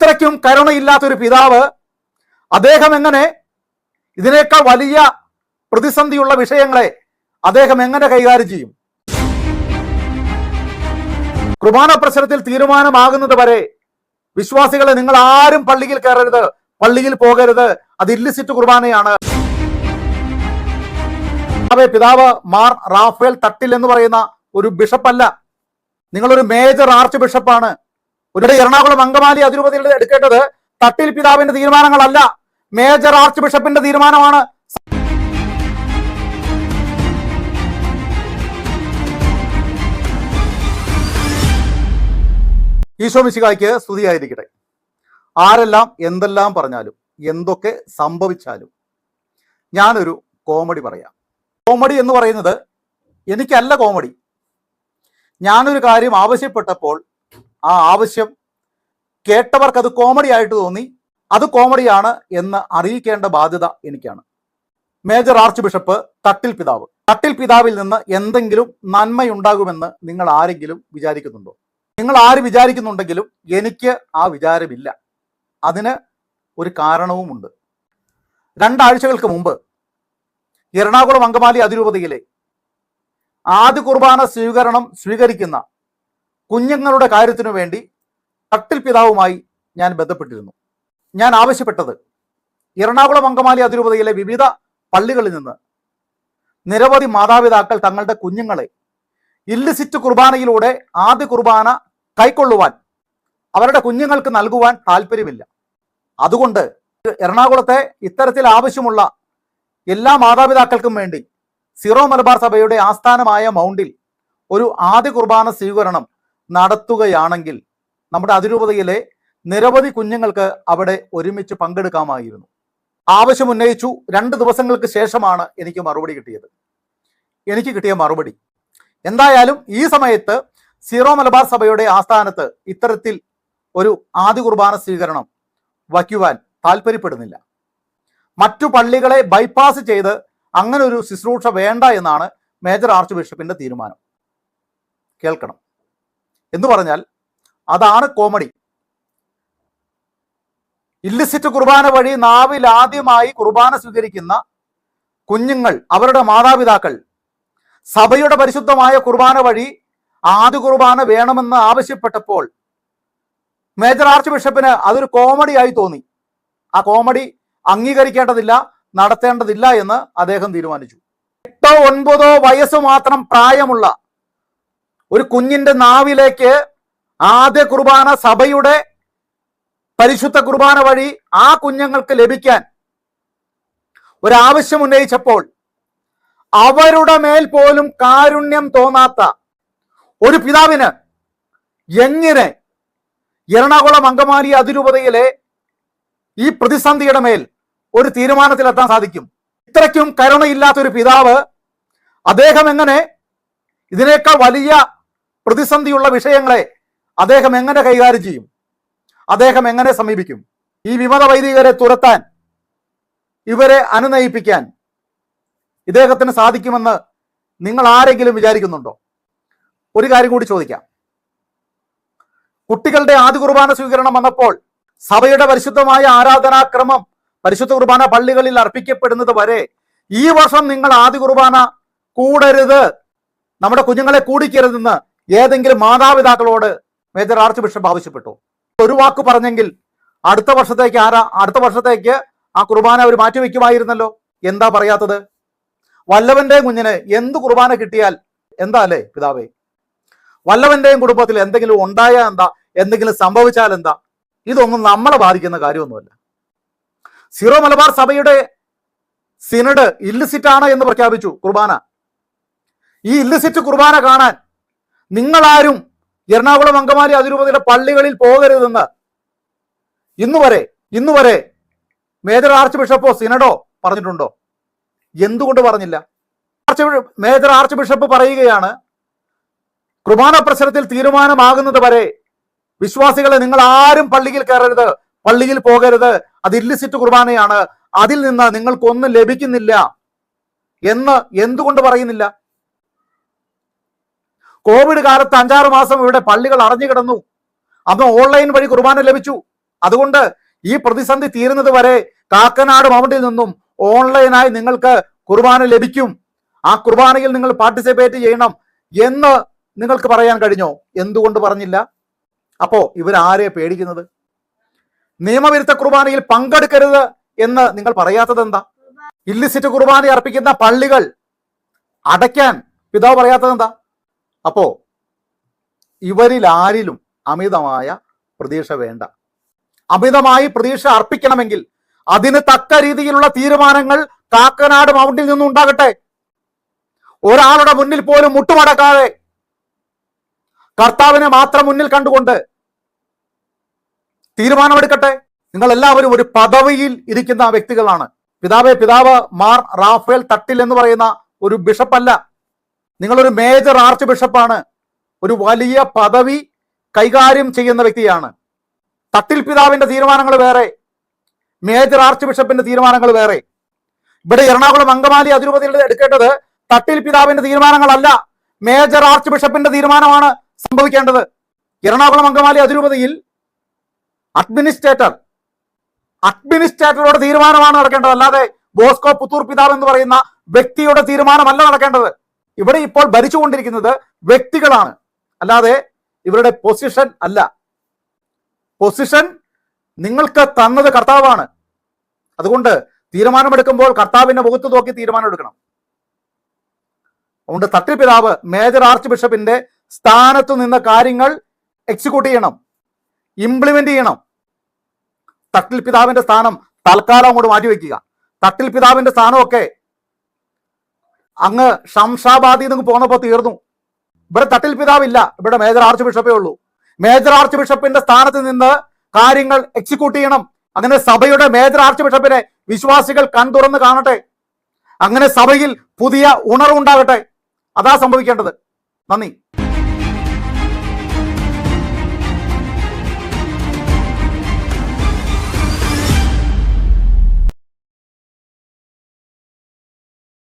ഇത്രയ്ക്കും കരുണയില്ലാത്തൊരു പിതാവ് അദ്ദേഹം എങ്ങനെ ഇതിനേക്കാൾ വലിയ പ്രതിസന്ധിയുള്ള വിഷയങ്ങളെ അദ്ദേഹം എങ്ങനെ കൈകാര്യം ചെയ്യും? കുർബാന പ്രശ്നത്തിൽ തീരുമാനമാകുന്നത് വരെ വിശ്വാസികളെ നിങ്ങൾ ആരും പള്ളിയിൽ കയറരുത് പള്ളിയിൽ പോകരുത്. അത് ഇല്ലിസിറ്റ് കുർബാനയാണ്. പിതാവേ, മാർ റാഫേൽ തട്ടിൽ എന്ന് പറയുന്ന ഒരു ബിഷപ്പല്ല. നിങ്ങളൊരു മേജർ ആർച്ച് ബിഷപ്പാണ്. ഒരു എറണാകുളം അങ്കമാലി അതിരൂപതയിൽ എടുക്കേണ്ടത് തട്ടിൽ പിതാവിന്റെ തീരുമാനങ്ങളല്ല മേജർ ആർച്ച് ബിഷപ്പിന്റെ തീരുമാനമാണ്. ഈശോ മിശികായ്ക്ക് സ്തുതിയായിരിക്കട്ടെ. ആരെല്ലാം എന്തെല്ലാം പറഞ്ഞാലും എന്തൊക്കെ സംഭവിച്ചാലും ഞാനൊരു കോമഡി പറയാം. കോമഡി എന്ന് പറയുന്നത് എനിക്കല്ല കോമഡി. ഞാനൊരു കാര്യം ആവശ്യപ്പെട്ടപ്പോൾ ആ ആവശ്യം കേട്ടവർക്ക് അത് കോമഡി ആയിട്ട് തോന്നി. അത് കോമഡിയാണ് എന്ന് അറിയിക്കേണ്ട ബാധ്യത എനിക്കാണ്. മേജർ ആർച്ച് ബിഷപ്പ് തട്ടിൽ പിതാവ്. തട്ടിൽ പിതാവിൽ നിന്ന് എന്തെങ്കിലും നന്മയുണ്ടാകുമെന്ന് നിങ്ങൾ ആരെങ്കിലും വിചാരിക്കുന്നുണ്ടോ? നിങ്ങൾ ആര് വിചാരിക്കുന്നുണ്ടെങ്കിലും എനിക്ക് ആ വിചാരമില്ല. അതിന് ഒരു കാരണവുമുണ്ട്. രണ്ടാഴ്ചകൾക്ക് മുമ്പ് എറണാകുളം അങ്കമാലി അതിരൂപതയിലെ ആദ്യ കുർബാന സ്വീകരണം സ്വീകരിക്കുന്ന കുഞ്ഞുങ്ങളുടെ കാര്യത്തിനു വേണ്ടി തട്ടിൽ പിതാവുമായി ഞാൻ ബന്ധപ്പെട്ടിരുന്നു. ഞാൻ ആവശ്യപ്പെട്ടത് എറണാകുളം അങ്കമാലി അതിരൂപതയിലെ വിവിധ പള്ളികളിൽ നിന്ന്. നിരവധി മാതാപിതാക്കൾ തങ്ങളുടെ കുഞ്ഞുങ്ങളെ ഇല്ലിസിറ്റ് കുർബാനയിലൂടെ ആദ്യ കുർബാന കൈക്കൊള്ളുവാൻ അവരുടെ കുഞ്ഞുങ്ങൾക്ക് നൽകുവാൻ താല്പര്യമില്ല. അതുകൊണ്ട് എറണാകുളത്തെ ഇത്തരത്തിൽ ആവശ്യമുള്ള എല്ലാ മാതാപിതാക്കൾക്കും വേണ്ടി സിറോ മലബാർ സഭയുടെ ആസ്ഥാനമായ മൗണ്ടിൽ ഒരു ആദ്യ കുർബാന സ്വീകരണം നടത്തുകയാണെങ്കിൽ നമ്മുടെ അതിരൂപതയിലെ നിരവധി കുഞ്ഞുങ്ങൾക്ക് അവിടെ ഒരുമിച്ച് പങ്കെടുക്കാമായിരുന്നു. ആവശ്യമുന്നയിച്ചു രണ്ട് ദിവസങ്ങൾക്ക് ശേഷമാണ് എനിക്ക് മറുപടി കിട്ടിയത്. എനിക്ക് കിട്ടിയ മറുപടി എന്തായാലും ഈ സമയത്ത് സീറോ മലബാർ സഭയുടെ ആസ്ഥാനത്ത് ഇത്തരത്തിൽ ഒരു ആദ്യ കുർബാന സ്വീകരണം വയ്ക്കുവാൻ താല്പര്യപ്പെടുന്നില്ല മറ്റു പള്ളികളെ ബൈപ്പാസ് ചെയ്ത് അങ്ങനെ ഒരു ശുശ്രൂഷ വേണ്ട എന്നാണ് മേജർ ആർച്ച് ബിഷപ്പിന്റെ തീരുമാനം. കേൾക്കണം. എന്ന് പറഞ്ഞാൽ അതാണ് കോമഡി ഇല്ലിസിറ്റ് കുർബാന വഴി നാവിൽ ആദ്യമായി കുർബാന സ്വീകരിക്കുന്ന കുഞ്ഞുങ്ങൾ അവരുടെ മാതാപിതാക്കൾ സഭയുടെ പരിശുദ്ധമായ കുർബാന വഴി ആദ്യ കുർബാന വേണമെന്ന് ആവശ്യപ്പെട്ടപ്പോൾ മേജർ ആർച്ച് ബിഷപ്പിന് അതൊരു കോമഡിയായി തോന്നി. ആ കോമഡി അംഗീകരിക്കേണ്ടതില്ല നടത്തേണ്ടതില്ല എന്ന് അദ്ദേഹം തീരുമാനിച്ചു. എട്ടോ ഒൻപതോ വയസ്സ് മാത്രം പ്രായമുള്ള ഒരു കുഞ്ഞിന്റെ നാവിലേക്ക് ആദ്യ കുർബാന സഭയുടെ പരിശുദ്ധ കുർബാന വഴി ആ കുഞ്ഞുങ്ങൾക്ക് ലഭിക്കാൻ ഒരാവശ്യം ഉന്നയിച്ചപ്പോൾ അവരുടെ മേൽ പോലും കാരുണ്യം തോന്നാത്ത ഒരു പിതാവിന് എങ്ങനെ എറണാകുളം അങ്കമാലി അതിരൂപതയിലെ ഈ പ്രതിസന്ധിയുടെ മേൽ ഒരു തീരുമാനത്തിലെത്താൻ സാധിക്കും? ഇത്രയ്ക്കും കരുണയില്ലാത്തൊരു പിതാവ് അദ്ദേഹം എങ്ങനെ ഇതിനേക്കാൾ വലിയ പ്രതിസന്ധിയുള്ള വിഷയങ്ങളെ അദ്ദേഹം എങ്ങനെ കൈകാര്യം ചെയ്യും? അദ്ദേഹം എങ്ങനെ സമീപിക്കും? ഈ വിമത വൈദികരെ തുരത്താൻ ഇവരെ അനുനയിപ്പിക്കാൻ ഇദ്ദേഹത്തിന് സാധിക്കുമെന്ന് നിങ്ങൾ ആരെങ്കിലും വിചാരിക്കുന്നുണ്ടോ? ഒരു കാര്യം കൂടി ചോദിക്കാം. കുട്ടികളുടെ ആദ്യ കുർബാന സ്വീകരണം വന്നപ്പോൾ സഭയുടെ പരിശുദ്ധമായ ആരാധനാക്രമം പരിശുദ്ധ കുർബാന പള്ളികളിൽ അർപ്പിക്കപ്പെടുന്നത് വരെ ഈ വർഷം നിങ്ങൾ ആദ്യ കുർബാന കൂടരുത്. നമ്മുടെ കുഞ്ഞുങ്ങളെ കൂടിക്കരുതെന്ന് ഏതെങ്കിലും മാതാപിതാക്കളോട് മേജർ ആർച്ച് ബിഷപ്പ് ആവശ്യപ്പെട്ടു. ഒരു വാക്ക് പറഞ്ഞെങ്കിൽ അടുത്ത വർഷത്തേക്ക് ആരാ അടുത്ത വർഷത്തേക്ക് ആ കുർബാന അവർ മാറ്റിവെക്കുമായിരുന്നല്ലോ എന്താ പറയാത്തത്? വല്ലവന്റെയും കുഞ്ഞിന് എന്ത് കുർബാന കിട്ടിയാൽ എന്താ അല്ലേ പിതാവേ? വല്ലവന്റെയും കുടുംബത്തിൽ എന്തെങ്കിലും ഉണ്ടായാൽ എന്താ? എന്തെങ്കിലും സംഭവിച്ചാൽ എന്താ? ഇതൊന്നും നമ്മളെ ബാധിക്കുന്ന കാര്യമൊന്നുമല്ല. സീറോ മലബാർ സഭയുടെ സിനഡ് ഇല്ലിസിറ്റ് ആണ് എന്ന് പ്രഖ്യാപിച്ചു കുർബാന. ഈ ഇല്ലിസിറ്റ് കുർബാന കാണാൻ നിങ്ങളാരും എറണാകുളം അങ്കമാലി അതിരൂപതയുടെ പള്ളികളിൽ പോകരുതെന്ന് ഇന്നുവരെ ഇന്നുവരെ മേജർ ആർച്ച് ബിഷപ്പോ സിനഡോ പറഞ്ഞിട്ടുണ്ടോ? എന്തുകൊണ്ട് പറഞ്ഞില്ല? ആർച്ച് മേജർ ആർച്ച് ബിഷപ്പ് പറയുകയാണ് കുർബാന പ്രശ്നത്തിൽ തീരുമാനമാകുന്നത് വരെ വിശ്വാസികളെ നിങ്ങൾ ആരും പള്ളിയിൽ കയറരുത് പള്ളിയിൽ പോകരുത് അത് ഇല്ലിസിറ്റ് കുർബാനയാണ് അതിൽ നിന്ന് നിങ്ങൾക്കൊന്നും ലഭിക്കുന്നില്ല എന്ന് എന്തുകൊണ്ട് പറയുന്നില്ല? കോവിഡ് കാലത്ത് അഞ്ചാറ് മാസം ഇവിടെ പള്ളികൾ അടഞ്ഞു കിടന്നു. അന്ന് ഓൺലൈൻ വഴി കുർബാന ലഭിച്ചു. അതുകൊണ്ട് ഈ പ്രതിസന്ധി തീരുന്നത് വരെ കാക്കനാട് മൗണ്ടിൽ നിന്നും ഓൺലൈനായി നിങ്ങൾക്ക് കുർബാന ലഭിക്കും. ആ കുർബാനയിൽ നിങ്ങൾ പാർട്ടിസിപ്പേറ്റ് ചെയ്യണം എന്ന് നിങ്ങൾക്ക് പറയാൻ കഴിഞ്ഞോ? എന്തുകൊണ്ട് പറഞ്ഞില്ല? അപ്പോ ഇവരാരെ പേടിക്കുന്നത്? നിയമവിരുദ്ധ കുർബാനയിൽ പങ്കെടുക്കരുത് എന്ന് നിങ്ങൾ പറയാത്തത് എന്താ? ഇല്ലിസിറ്റ് കുർബാന അർപ്പിക്കുന്ന പള്ളികൾ അടയ്ക്കാൻ പിതാവ് പറയാത്തത് എന്താ? അപ്പോ ഇവരിൽ ആരിലും അമിതമായ പ്രതീക്ഷ വേണ്ട. അമിതമായി പ്രതീക്ഷ അർപ്പിക്കണമെങ്കിൽ അതിന് തക്ക രീതിയിലുള്ള തീരുമാനങ്ങൾ കാക്കനാട് മൗണ്ടിൽ നിന്നും ഉണ്ടാകട്ടെ. ഒരാളുടെ മുന്നിൽ പോലും മുട്ടുമടക്കാതെ കർത്താവിനെ മാത്രം മുന്നിൽ കണ്ടുകൊണ്ട് തീരുമാനമെടുക്കട്ടെ. നിങ്ങൾ എല്ലാവരും ഒരു പദവിയിൽ ഇരിക്കുന്ന വ്യക്തികളാണ്. പിതാവെ പിതാവ് മാർ റാഫേൽ തട്ടിൽ എന്ന് പറയുന്ന ഒരു ബിഷപ്പല്ല. നിങ്ങളൊരു മേജർ ആർച്ച് ബിഷപ്പാണ്. ഒരു വലിയ പദവി കൈകാര്യം ചെയ്യുന്ന വ്യക്തിയാണ്. തട്ടിൽ പിതാവിന്റെ തീരുമാനങ്ങൾ വേറെ. മേജർ ആർച്ച് ബിഷപ്പിന്റെ തീരുമാനങ്ങൾ വേറെ. ഇവിടെ എറണാകുളം അങ്കമാലി അതിരൂപതയുടെ എടുക്കേണ്ടത് തട്ടിൽ പിതാവിന്റെ തീരുമാനങ്ങളല്ല. മേജർ ആർച്ച് ബിഷപ്പിന്റെ തീരുമാനമാണ് സംഭവിക്കേണ്ടത്. എറണാകുളം അങ്കമാലി അതിരൂപതയിൽ അഡ്മിനിസ്ട്രേറ്റർ അഡ്മിനിസ്ട്രേറ്ററുടെ തീരുമാനമാണ് നടക്കേണ്ടത്. അല്ലാതെ ബോസ്കോ പുത്തൂർ പിതാവ് എന്ന് പറയുന്ന വ്യക്തിയുടെ തീരുമാനമല്ല നടക്കേണ്ടത്. ഇവിടെ ഇപ്പോൾ ഭരിച്ചുകൊണ്ടിരിക്കുന്നത് വ്യക്തികളാണ്. അല്ലാതെ ഇവരുടെ പൊസിഷൻ അല്ല. പൊസിഷൻ നിങ്ങൾക്ക് തന്നത് കർത്താവാണ്. അതുകൊണ്ട് തീരുമാനമെടുക്കുമ്പോൾ കർത്താവിന്റെ മുഖത്ത് നോക്കി തീരുമാനം എടുക്കണം അതുകൊണ്ട് തട്ടിപ്പിതാവ് മേജർ ആർച്ച് ബിഷപ്പിന്റെ സ്ഥാനത്ത് നിന്ന് കാര്യങ്ങൾ എക്സിക്യൂട്ട് ചെയ്യണം. ഇംപ്ലിമെന്റ് ചെയ്യണം. തട്ടിൽ പിതാവിന്റെ സ്ഥാനം തൽക്കാലം അങ്ങോട്ട് മാറ്റിവെക്കുക. തട്ടിൽ പിതാവിന്റെ സ്ഥാനമൊക്കെ അങ്ങ് ഷംഷാബാദിൽ നിന്ന് പോകുന്നപ്പോ തീർന്നു. ഇവിടെ തട്ടിൽ പിതാവില്ല. ഇവിടെ മേജർ ആർച്ച് ബിഷപ്പേ ഉള്ളൂ. മേജർ ആർച്ച് ബിഷപ്പിന്റെ സ്ഥാനത്ത് നിന്ന് കാര്യങ്ങൾ എക്സിക്യൂട്ട് ചെയ്യണം. അങ്ങനെ സഭയുടെ മേജർ ആർച്ച് ബിഷപ്പിനെ വിശ്വാസികൾ കൺതുറന്ന് കാണട്ടെ. അങ്ങനെ സഭയിൽ പുതിയ ഉണർവുണ്ടാകട്ടെ. അതാ സംഭവിക്കേണ്ടത്. നന്ദി.